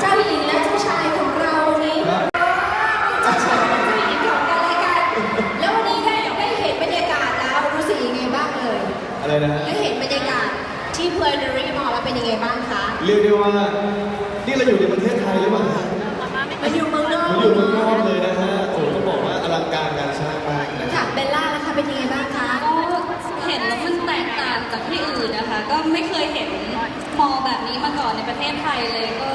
เจ้าหญิงและเจ้าชายของเราวันนี้ครัเจ้ยแะเจ้กันและกันแล้ววันนี้ได้ได้เห็นบรรยากาศแล้วรู้สึยังไงบ้างเอ่ยอะไรนะเห็นบรรยากาศที่เพลินรีมอลแล้เป็นยังไงบ้างคะเรียกได้ว่า นี่เราอยู่ในประเทศไทยหรือเปมมาอยู่เมืองนอกเลยนะฮะ โอ้ต้บอกว่าอลังการงานสร้างมากจับเบลล่านะคะเป็นยังไงบ้างคะ ก็เห็นแล้วมันแตกต่างจากที่อื่นนะคะ ก็ไม่เคยเห็น มอแบบนี้มาก่อนในประเทศไทยเลยก็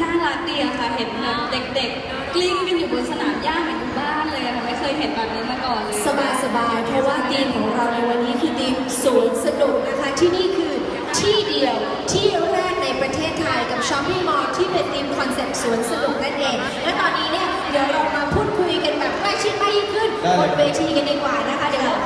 น่ารักดีอะค่ะ เห็นแบบเด็กๆ กลิ้งกันอยู่บนสนามหญ้าเหมือนอยู่บ้านเลยอะค่ะ ไม่เคยเห็นแบบนี้มาก่อนเลยสบายสบายๆเพราะว่าทีมของเราในวันนี้คือทีมสวนสนุกนะคะ ที่นี่คือที่เดียวที่แรกในประเทศไทยกับช้อปปิ้งมอลล์ที่เป็นทีมคอนเซ็ปต์สวนสนุกนั่นเอง และตอนนี้เนี่ยเดี๋ยวเรามาพูดคุยกันแบบใกล้ชิดมากยิ่งขึ้นบนเวทีกันดีกว่านะคะเดี๋ยวเราขอเรียน